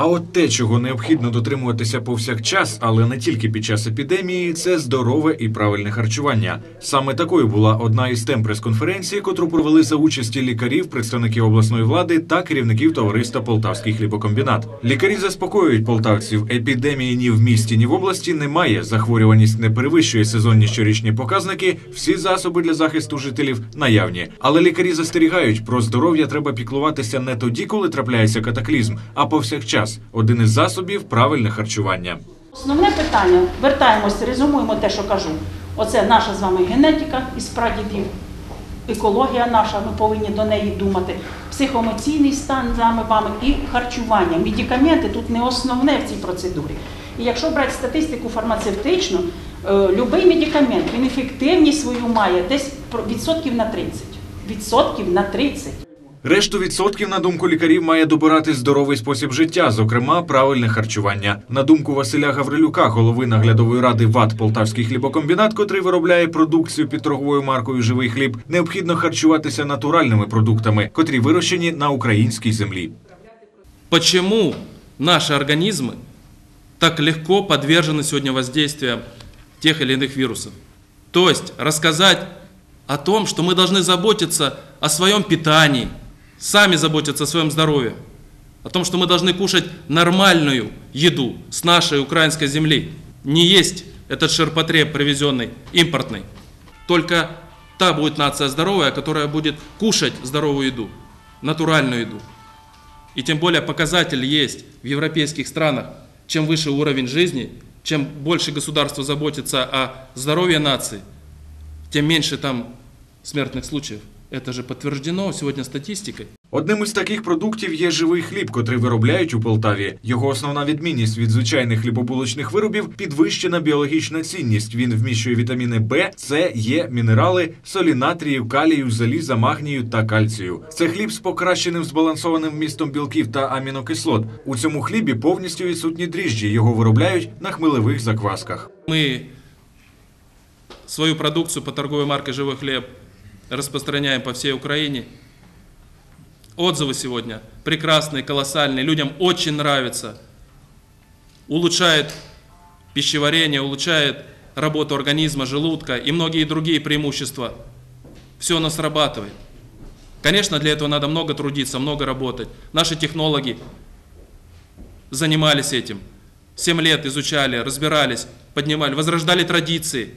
А от те, чого необхідно дотримуватися повсякчас, але не тільки під час епідемії, це здорове і правильне харчування. Саме такою була одна із тем прес-конференції, котру провели за участі лікарів, представників обласної влади та керівників товариства Полтавський хлібокомбінат. Лікарі заспокоюють полтавців. Епідемії ні в місті, ні в області немає. Захворюваність не перевищує сезонні щорічні показники. Всі засоби для захисту жителів наявні. Але лікарі застерігають, про здоров'я треба піклуватися не тоді, коли трапляється катаклізм, а повсякчас. Один із засобів правильне харчування. Основне питання, вертаємося, резюмуємо те, що кажу. Оце наша з вами генетика із прадідів, екологія наша, ми повинні до неї думати, психоемоційний стан з вами і харчування. Медикаменти тут не основне в цій процедурі. І якщо брати статистику фармацевтичну, е, будь-який медикамент, він ефективність свою має десь відсотків на 30. Відсотків на 30. Решту відсотків, на думку лікарів, має добирати здоровий спосіб життя, зокрема правильне харчування. На думку Василя Гаврилюка, голови наглядової ради ВАТ Полтавський хлібокомбінат, котрий виробляє продукцію під торговою маркою Живий хліб, необхідно харчуватися натуральними продуктами, котрі вирощені на українській землі. Почему наши организмы так легко подвержены сегодня воздействиям тех или иных вирусов? То есть рассказать о том, что мы должны заботиться о своем питании, Сами заботиться о своем здоровье, о том, что мы должны кушать нормальную еду с нашей украинской земли, не есть этот ширпотреб привезенный, импортный. Только та будет нация здоровая, которая будет кушать здоровую еду, натуральную еду. И тем более показатель есть в европейских странах. Чем выше уровень жизни, чем больше государство заботится о здоровье нации, тем меньше там смертных случаев. Это же подтверждено сегодня статистикой. Одним із таких продуктів є живий хліб, котрий виробляють у Полтаві. Його основна відмінність від звичайних хлібобулочних виробів підвищена біологічна цінність. Він вміщує вітаміни Б, С, Е, мінерали, солі натрію, калію, заліза, магнію та кальцію. Це хліб з покращеним збалансованим вмістом білків та амінокислот. У цьому хлібі повністю відсутні дріжджі. Його виробляють на хмелевих заквасках. Мы свою продукцию по торговой марке «Живой хлеб» распространяем по всей Украине. Отзывы сегодня прекрасные, колоссальные, людям очень нравится. Улучшает пищеварение, улучшает работу организма, желудка и многие другие преимущества. Все оно срабатывает. Конечно, для этого надо много трудиться, много работать. Наши технологи занимались этим. Семь лет изучали, разбирались, поднимали, возрождали традиции,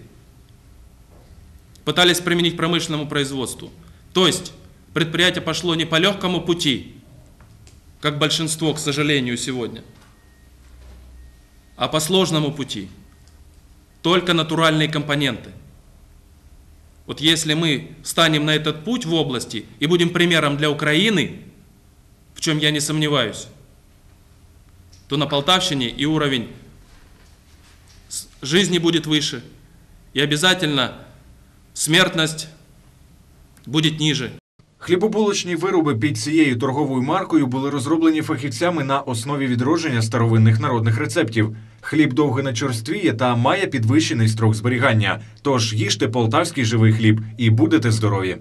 пытались применить промышленному производству. То есть предприятие пошло не по легкому пути, как большинство, к сожалению, сегодня, а по сложному пути. Только натуральные компоненты. Вот если мы встанем на этот путь в области и будем примером для Украины, в чем я не сомневаюсь, то на Полтавщине и уровень жизни будет выше. И обязательно смертность буде ніже. Хлібобулочні вироби під цією торговою маркою були розроблені фахівцями на основі відродження старовинних народних рецептів. Хліб довго не чорствіє та має підвищений строк зберігання. Тож їжте полтавський живий хліб і будете здорові.